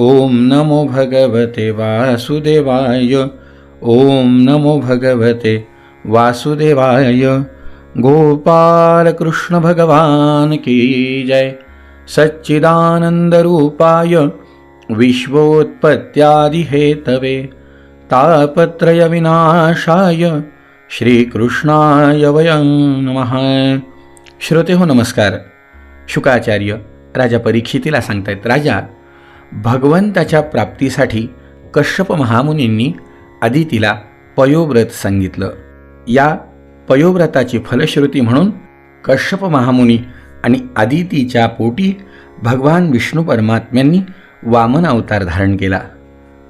ओम नमो भगवते वासुदेवाय। ओम नमो भगवते वासुदेवाय। गोपाल कृष्ण भगवान की जय। सच्चिदानंद रूपाय। विश्वोत्पत्त्यादि हेतवे तापत्रय विनाशाय। श्रीकृष्णाय वयं नमः। श्रोते हो नमस्कार। शुकाचार्य राजा परीक्षितीला सांगतायत राजा भगवंताच्या प्राप्तीसाठी कश्यप महामुनींनी आदितीला पयोव्रत सांगितलं. या पयोव्रताची फलश्रुती म्हणून कश्यप महामुनी आणि आदितीच्या पोटी भगवान विष्णू परमात्म्यांनी वामन अवतार धारण केला.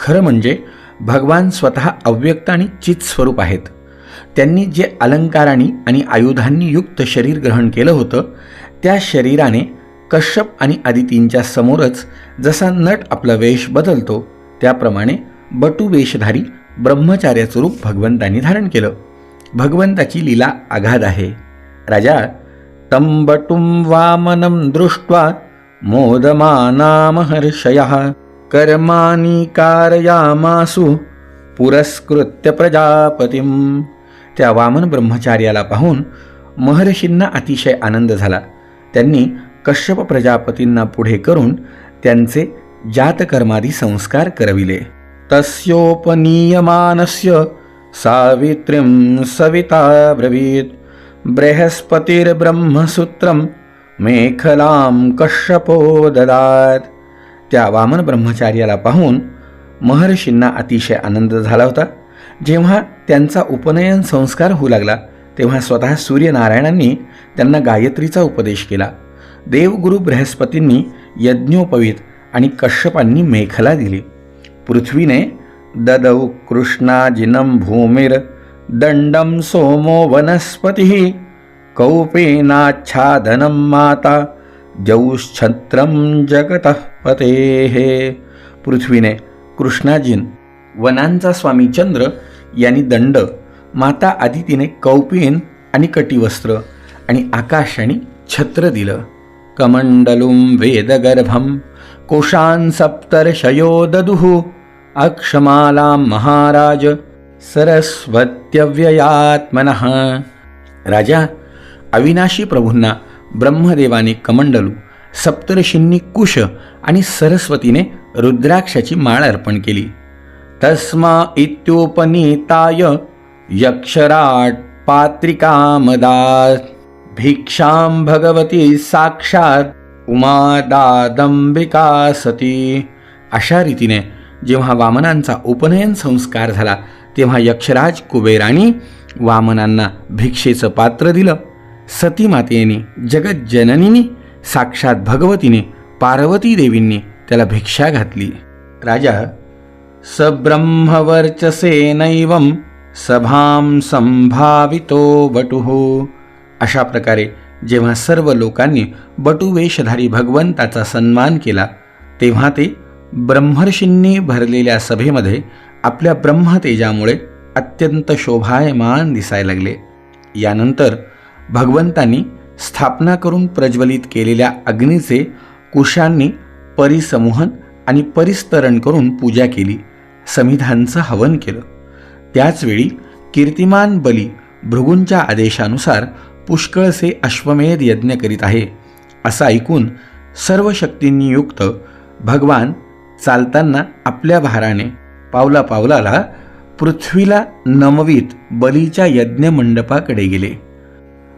खरं म्हणजे भगवान स्वतः अव्यक्त आणि चित स्वरूप आहेत. त्यांनी जे अलंकारांनी आणि आयुधांनी युक्त शरीर ग्रहण केलं होतं त्या शरीराने कश्यप आणि आदितींच्या समोरच जसा नट आपला वेश बदलतो त्याप्रमाणे बटू वेशधारी ब्रह्मचार्याचं रूप भगवंतांनी धारण केलं. भगवंताची लीला आघाद आहे. राजा तंबटुं वामनं दृष्ट्वा मोदमानामहर्षयः कर्माणि कारयामासु पुरस्कृत्य प्रजापतीं त्या वामन ब्रह्मचार्याला पाहून महर्षींना अतिशय आनंद झाला. त्यांनी कश्यप प्रजापतींना पुढे करून त्यांचे जातकर्मादी संस्कार करविले. तस्योपनीयमानस्य सावित्रीं सविता ब्रवीत बृहस्पतिर्ब्रह्मसूत्रं मेखलां कश्यपो ददात। त्या वामन ब्रह्मचार्याला पाहून महर्षींना अतिशय आनंद झाला होता. जेव्हा त्यांचा उपनयन संस्कार होऊ लागला तेव्हा स्वतः सूर्यनारायणांनी त्यांना गायत्रीचा उपदेश केला. देवगुरु बृहस्पतींनी यज्ञोपवीत आणि कश्यपांनी मेखला दिली. पृथ्वीने ददौ कृष्णाजिनं भूमिर दंडं सोमो वनस्पती कौपेनाच्छादनं माता जौश्छत्रं जगतः पतेः. पृथ्वीने कृष्णाजीन वनांचा स्वामी चंद्र यांनी दंड माता आदितीने कौपीन आणि कटिवस्त्र आणि आकाश आणि छत्र दिलं. कमण्डलुं वेदगर्भं कोशान् सप्तर्षयो ददुः अक्षमालां महाराज सरस्वत्यव्ययात्मनः। राजा अविनाशी प्रभूंना ब्रह्मदेवाने कमंडलू सप्तर्षींनी कुश आणि सरस्वतीने रुद्राक्षाची माळ अर्पण केली। तस्मा इत्योपनीताय यक्षराट पात्रिकामदात। भिक्षां भगवती साक्षात उमादादंबिका सती. अशा रीतीने जेव्हा वामनांचा उपनयन संस्कार झाला तेव्हा यक्षराज कुबेरानी वामनांना भिक्षेचं पात्र दिलं. सती मातेने जगज्जननीने साक्षात भगवतीने पार्वती देवींनी त्याला भिक्षा घातली. राजा सब्रह्मवर्चसेनैवं सभां संभावितो वटुः. अशा प्रकारे जेव्हा सर्व लोकांनी बटुवेशधारी भगवंताचा सन्मान केला तेव्हा ते ब्रह्मर्षींनी भरलेल्या सभेमध्ये आपल्या ब्रह्मतेजामुळे अत्यंत शोभायमान दिसायला लागले. यानंतर भगवंतांनी स्थापना करून प्रज्वलित केलेल्या अग्नीचे कुशांनी परिसमूहन आणि परिस्तरण करून पूजा केली समिधांचं हवन केलं. त्याचवेळी कीर्तिमान बली भृगूंच्या आदेशानुसार पुष्कळसे अश्वमेध यज्ञ करीत आहे असं ऐकून सर्व शक्तींनी युक्त भगवान चालताना आपल्या भाराने पावला पावलाला पृथ्वीला नमवीत बलीच्या यज्ञमंडपाकडे गेले.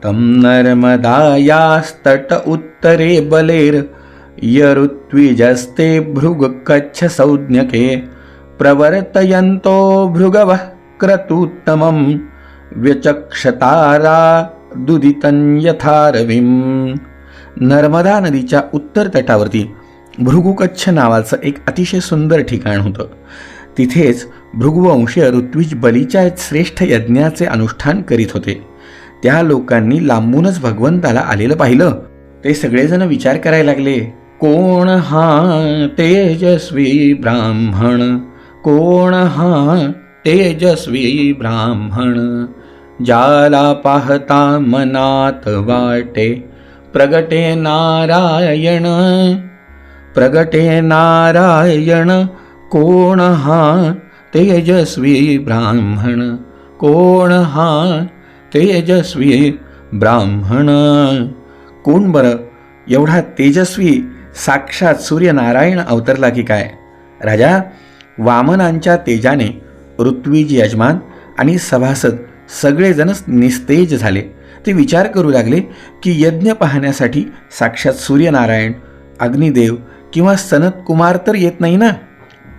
तं नर्मदायास्तट उत्तरे बलेर यऋत्विजस्ते भृगकच्छ संज्ञके प्रवर्तयन्तो भृगवः क्रतुत्तमं व्यचक्षतारा दुदितं यथा नर्मदा नदीच्या उत्तर तटावरती भृगुकच्छ नावाचं एक अतिशय सुंदर ठिकाण होतं. तिथेच भृगुवंशीय ऋत्विज बलीच्या श्रेष्ठ यज्ञाचे अनुष्ठान करीत होते. त्या लोकांनी लांबूनच भगवंताला आलेलं पाहिलं. ते सगळेजण विचार करायला लागले कोण हा तेजस्वी ब्राह्मण? कोण हा तेजस्वी ब्राह्मण? ज्याला पाहता मनात वाटे प्रगटे नारायण प्रगटे नारायण कोण हा तेजस्वी ब्राह्मण कोण हा तेजस्वी ब्राह्मण? कोण बरं? एवढा तेजस्वी साक्षात सूर्यनारायण अवतरला की काय? राजा वामनांच्या तेजाने ऋत्विज यजमान आणि सभासद सगळेजणच निस्तेज झाले. ते विचार करू लागले की यज्ञ पाहण्यासाठी साक्षात सूर्यनारायण अग्निदेव किंवा सनत कुमार तर येत नाही ना?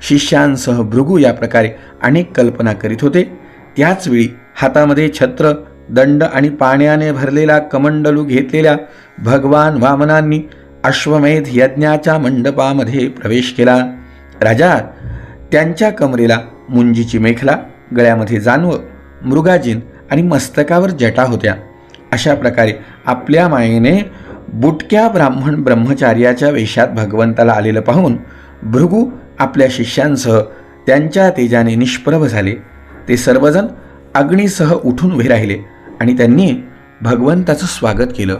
शिष्यांसह भृगू या प्रकारे अनेक कल्पना करीत होते. त्याचवेळी हातामध्ये छत्र दंड आणि पाण्याने भरलेला कमंडलू घेतलेल्या भगवान वामनांनी अश्वमेध यज्ञाच्या मंडपामध्ये प्रवेश केला. राजा त्यांच्या कमरेला मुंजीची मेखला गळ्यामध्ये जानवं मृगाजीन आणि मस्तकावर जटा होत्या. अशा प्रकारे आपल्या मायेने बुटक्या ब्राह्मण ब्रह्मचार्याच्या वेशात भगवंताला आलेलं पाहून भृगू आपल्या शिष्यांसह त्यांच्या तेजाने निष्प्रभ झाले. ते सर्वजण अग्नीसह उठून उभे राहिले आणि त्यांनी भगवंताचं स्वागत केलं.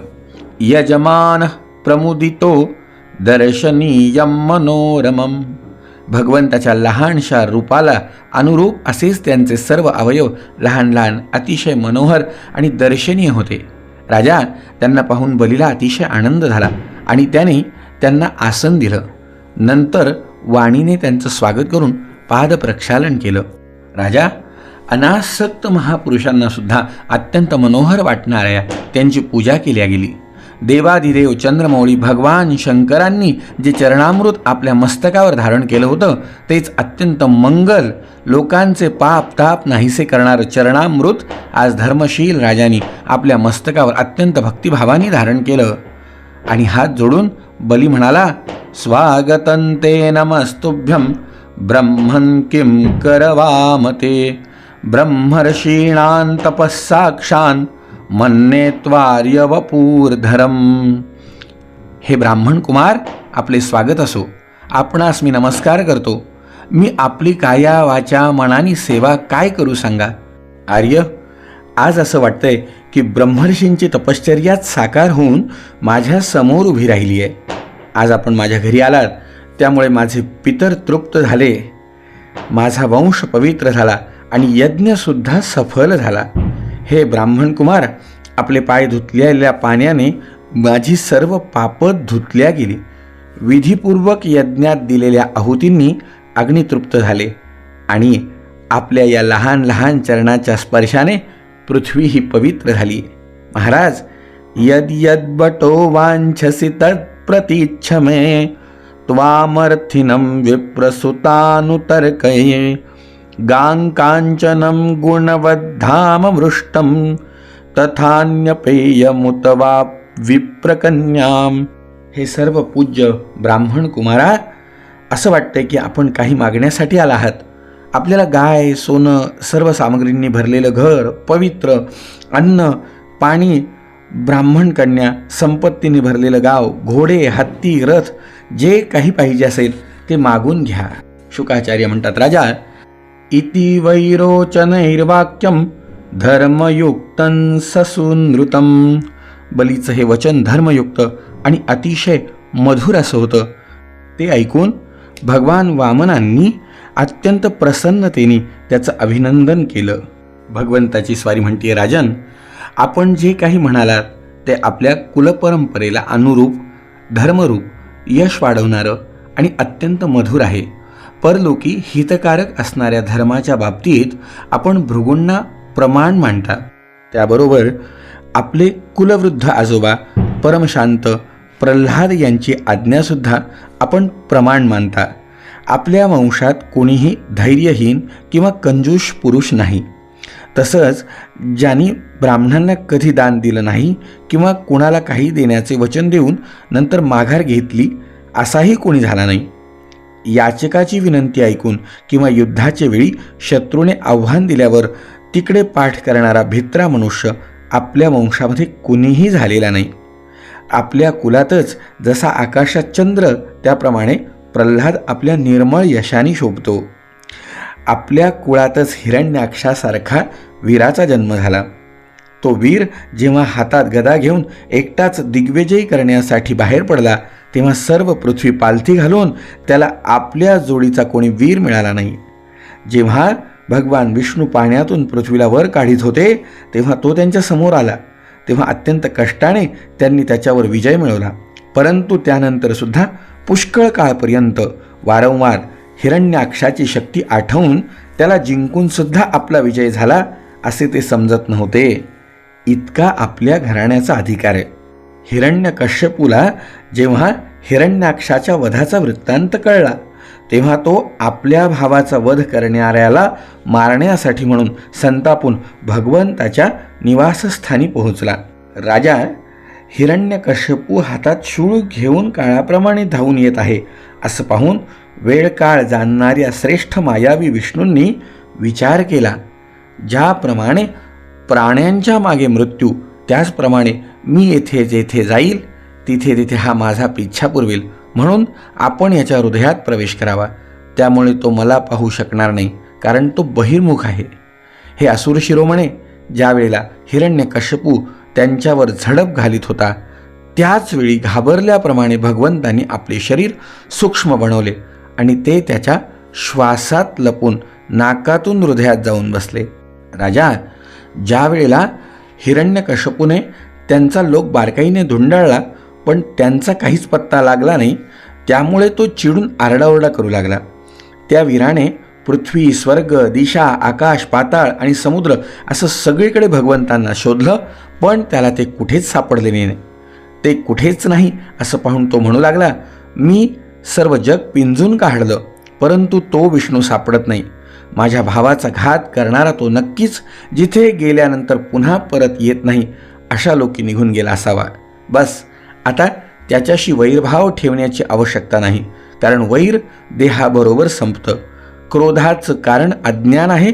यजमान प्रमुदितो दर्शनीयम मनोरमम. भगवंताच्या लहानशा रूपाला अनुरूप असेच त्यांचे सर्व अवयव लहान लहान अतिशय मनोहर आणि दर्शनीय होते. राजा त्यांना पाहून बलीला अतिशय आनंद झाला आणि त्याने त्यांना आसन दिलं. नंतर वाणीने त्यांचं स्वागत करून पाद प्रक्षालन केलं. राजा अनासक्त महापुरुषांना सुद्धा अत्यंत मनोहर वाटणाऱ्या त्यांची पूजा केल्या गेली. देवाधिदेव चंद्रमौळी भगवान शंकरांनी जे चरणामृत आपल्या मस्तकावर धारण केलं होतं तेच अत्यंत मंगल लोकांचे पाप ताप नाहीसे करणारं चरणामृत आज धर्मशील राजांनी आपल्या मस्तकावर अत्यंत भक्तिभावाने धारण केलं. आणि हात जोडून बली म्हणाला स्वागतंते नमस्तुभ्यम ब्रह्मन किम करवामते? ब्रह्मर्षीणां तपस्साक्षान् मन्ने त्वार्यवपूर्धरम हे ब्राह्मण कुमार आपले स्वागत असो. आपणास मी नमस्कार करतो. मी आपली काया वाचा मनानी सेवा काय करू सांगा? आर्य आज असं वाटतंय की ब्रह्मर्षींची तपश्चर्याच साकार होऊन माझ्यासमोर उभी राहिली आहे आज आपण माझ्या घरी आलात त्यामुळे माझे पितर तृप्त झाले. माझा वंश पवित्र झाला आणि यज्ञसुद्धा सफल झाला. हे ब्राह्मण कुमार आपले पाय धुतलेल्या पाण्याने माझी सर्व पापं धुतल्या गेली. विधीपूर्वक यज्ञात दिलेल्या आहुतींनी अग्नितृप्त झाले आणि आपल्या या लहान लहान चरणाच्या स्पर्शाने पृथ्वी ही पवित्र झाली. महाराज यद यद्बटो वांछसि तत्प्रतीच्छ मे त्वामर्थिनं विप्रसुतानुतर्कये गाङ्काञ्चनं गुणवद्धाममृष्टं तथान्यपेयमुत वा विप्रकन्याम। हे सर्व पूज्य ब्राह्मण कुमारा असं वाटतंय की आपण काही मागण्यासाठी आला आहात. आपल्याला गाय सोनं सर्व सामग्रींनी भरलेलं घर पवित्र अन्न पाणी ब्राह्मण कन्या संपत्तीने भरलेलं गाव घोडे हत्ती रथ जे काही पाहिजे असेल ते मागून घ्या. शुकाचार्य म्हणतात राजा इति वैरोचनैर्वाक्यम धर्मयुक्तं ससुनृतम बलीचं हे वचन धर्मयुक्त आणि अतिशय मधुर असं होतं. ते ऐकून भगवान वामनांनी अत्यंत प्रसन्नतेने त्याचं अभिनंदन केलं. भगवंताची स्वारी म्हणते राजन आपण जे काही म्हणालात ते आपल्या कुलपरंपरेला अनुरूप धर्मरूप यश वाढवणारं आणि अत्यंत मधुर आहे. परलोकी हितकारक असणाऱ्या धर्माच्या बाबतीत आपण भृगूंना प्रमाण मानता त्याबरोबर आपले कुलवृद्ध आजोबा परमशांत प्रल्हाद यांची आज्ञासुद्धा आपण प्रमाण मानता. आपल्या वंशात कोणीही धैर्यहीन किंवा कंजूष पुरुष नाही. तसंच ज्यांनी ब्राह्मणांना कधी दान दिलं नाही किंवा कोणाला काही देण्याचे वचन देऊन नंतर माघार घेतली असाही कोणी झाला नाही. याचकाची विनंती ऐकून किंवा युद्धाच्या वेळी शत्रूने आव्हान दिल्यावर तिकडे पाठ करणारा भित्रा मनुष्य आपल्या वंशामध्ये कुणीही झालेला नाही. आपल्या कुलातच जसा आकाशात चंद्र त्याप्रमाणे प्रल्हाद आपल्या निर्मळ यशाने शोभतो. आपल्या कुळातच हिरण्याक्षासारखा वीराचा जन्म झाला. तो वीर जेव्हा हातात गदा घेऊन एकटाच दिग्विजयी करण्यासाठी बाहेर पडला तेव्हा सर्व पृथ्वी पालथी घालून त्याला आपल्या जोडीचा कोणी वीर मिळाला नाही. जेव्हा भगवान विष्णू पाण्यातून पृथ्वीला वर काढीत होते तेव्हा तो त्यांच्यासमोर आला. तेव्हा अत्यंत कष्टाने त्यांनी त्याच्यावर विजय मिळवला. परंतु त्यानंतरसुद्धा पुष्कळ काळपर्यंत वारंवार हिरण्याक्षाची शक्ती आठवून त्याला जिंकूनसुद्धा आपला विजय झाला असे ते समजत नव्हते. इतका आपल्या घराण्याचा अधिकार आहे. हिरण्यकश्यपूला जेव्हा हिरण्याक्षाच्या वधाचा वृत्तांत कळला तेव्हा तो आपल्या भावाचा वध करणाऱ्याला मारण्यासाठी म्हणून संतापून भगवंताच्या निवासस्थानी पोहोचला. राजा हिरण्यकश्यपू हातात शूळ घेऊन काळाप्रमाणे धावून येत आहे असं पाहून वेळ काळ जाणणाऱ्या श्रेष्ठ मायावी विष्णूंनी विचार केला. ज्याप्रमाणे प्राण्यांच्या मागे मृत्यू त्याचप्रमाणे मी येथे जेथे जाईल तिथे तिथे हा माझा पिच्छा पुरवेल. म्हणून आपण याच्या हृदयात प्रवेश करावा. त्यामुळे तो मला पाहू शकणार नाही कारण तो बहिर्मुख आहे. हे असुर शिरोमणे ज्यावेळेला हिरण्यकश्यपू त्यांच्यावर झडप घालीत होता त्याचवेळी घाबरल्याप्रमाणे भगवंतांनी आपले शरीर सूक्ष्म बनवले आणि ते त्याच्या श्वासात लपून नाकातून हृदयात जाऊन बसले. राजा ज्या वेळेला हिरण्यकश्यपूने त्यांचा लोक बारकाईने धुंडाळला पण त्यांचा काहीच पत्ता लागला नाही. त्यामुळे तो चिडून आरडाओरडा करू लागला. त्या वीराने पृथ्वी स्वर्ग दिशा आकाश पाताळ आणि समुद्र असं सगळीकडे भगवंतांना शोधलं पण त्याला ते कुठेच सापडले नाही. ते कुठेच नाही असं पाहून तो म्हणू लागला मी सर्व जग पिंजून काढलं परंतु तो विष्णू सापडत नाही. माझ्या भावाचा घात करणारा तो नक्कीच जिथे गेल्यानंतर पुन्हा परत येत नाही अशा लोकी निघून गेला असावा. बस आता त्याच्याशी वैरभाव ठेवण्याची आवश्यकता नाही कारण वैर देहाबरोबर संपतं. क्रोधाचं कारण अज्ञान आहे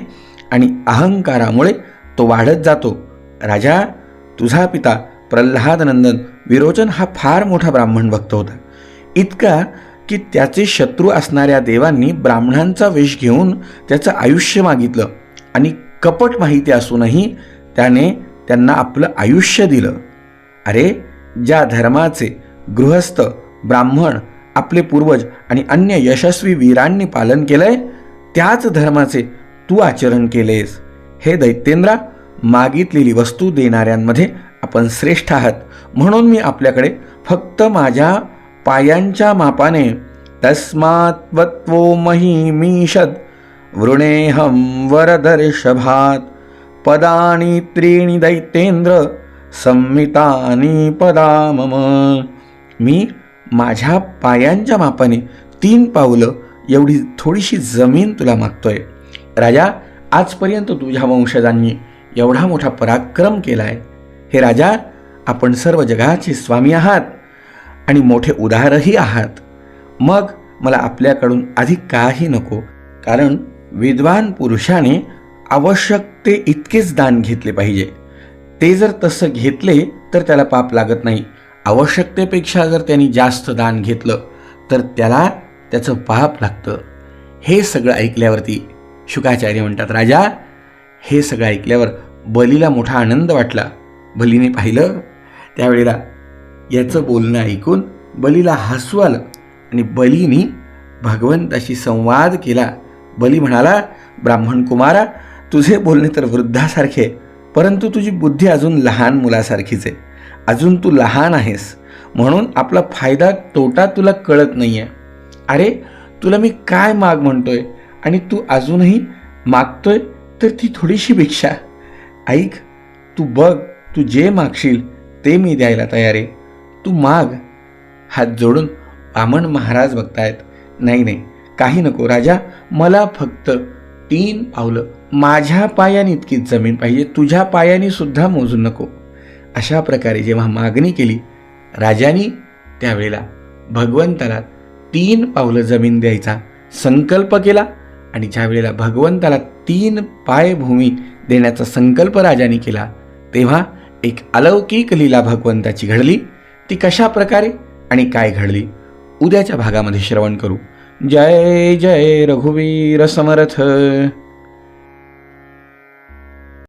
आणि अहंकारामुळे तो वाढत जातो. राजा तुझा पिता प्रल्हादनंदन विरोचन हा फार मोठा ब्राह्मण भक्त होता. इतका की त्याचे शत्रू असणाऱ्या देवांनी ब्राह्मणांचा वेश घेऊन त्याचं आयुष्य मागितलं आणि कपट माहिती असूनही त्याने त्यांना आपलं आयुष्य दिलं. अरे ज्या धर्माचे गृहस्थ ब्राह्मण आपले पूर्वज आणि अन्य यशस्वी वीरांनी पालन केलंय त्याच धर्माचे तू आचरण केलेस. हे दैत्येंद्रा मागितलेली वस्तू देणाऱ्यांमध्ये आपण श्रेष्ठ आहात. म्हणून मी आपल्याकडे फक्त माझ्या पायांच्या मापाने तस्मात्वत्वो महिमीषद वृणेहम वरदर्शभात. पदानी त्रीणि दैतेंद्र संमितानी पदा मम मी माझ्या पायांच्या मापाने तीन पावलं एवढी थोडीशी जमीन तुला मागतोय. राजा आजपर्यंत तुझ्या वंशजांनी एवढा मोठा पराक्रम केला आहे हे राजा आपण सर्व जगाचे स्वामी आहात आणि मोठे उदारही आहात. मग मला आपल्याकडून अधिक काही नको कारण विद्वान पुरुषाने आवश्यक ते इतकेच दान घेतले पाहिजे. ते जर तसं घेतले तर त्याला पाप लागत नाही. आवश्यकतेपेक्षा जर त्यांनी जास्त दान घेतलं तर त्याला त्याचं पाप लागतं. हे सगळं ऐकल्यावरती शुकाचार्य म्हणतात राजा हे सगळं ऐकल्यावर बलीला मोठा आनंद वाटला. बलीने पाहिलं त्यावेळेला याचं बोलणं ऐकून बलीला हसू आलं आणि बलीनी भगवंताशी संवाद केला. बली म्हणाला ब्राह्मण कुमारा तुझे बोलणे तर वृद्धासारखे परंतु तुझी बुद्धी अजून लहान मुलासारखीच आहे. अजून तू लहान आहेस म्हणून आपला फायदा तोटा तुला कळत नाही आहे अरे तुला मी काय माग म्हणतोय? आणि तू अजूनही मागतोय तर ती थोडीशी भिक्षा. ऐक तू बघ तू जे मागशील ते मी द्यायला तयार आहे. तू माग. हात जोडून वामन महाराज बघतायत. नाही नाही काही नको राजा मला फक्त तीन पावलं माझ्या पायाने इतकीच जमीन पाहिजे तुझ्या पायाने सुद्धा मोजू नको. अशा प्रकारे जेव्हा मागणी केली राजानी त्यावेळेला भगवंताला तीन पावलं जमीन द्यायचा संकल्प केला आणि ज्या वेळेला भगवंताला तीन पाय भूमी देण्याचा संकल्प राजाने केला तेव्हा एक अलौकिक लीला भगवंताची घडली. ती कशा प्रकारे आणि काय घडली उद्याच्या भागामध्ये श्रवण करू. जय जय रघुवीर समर्थ.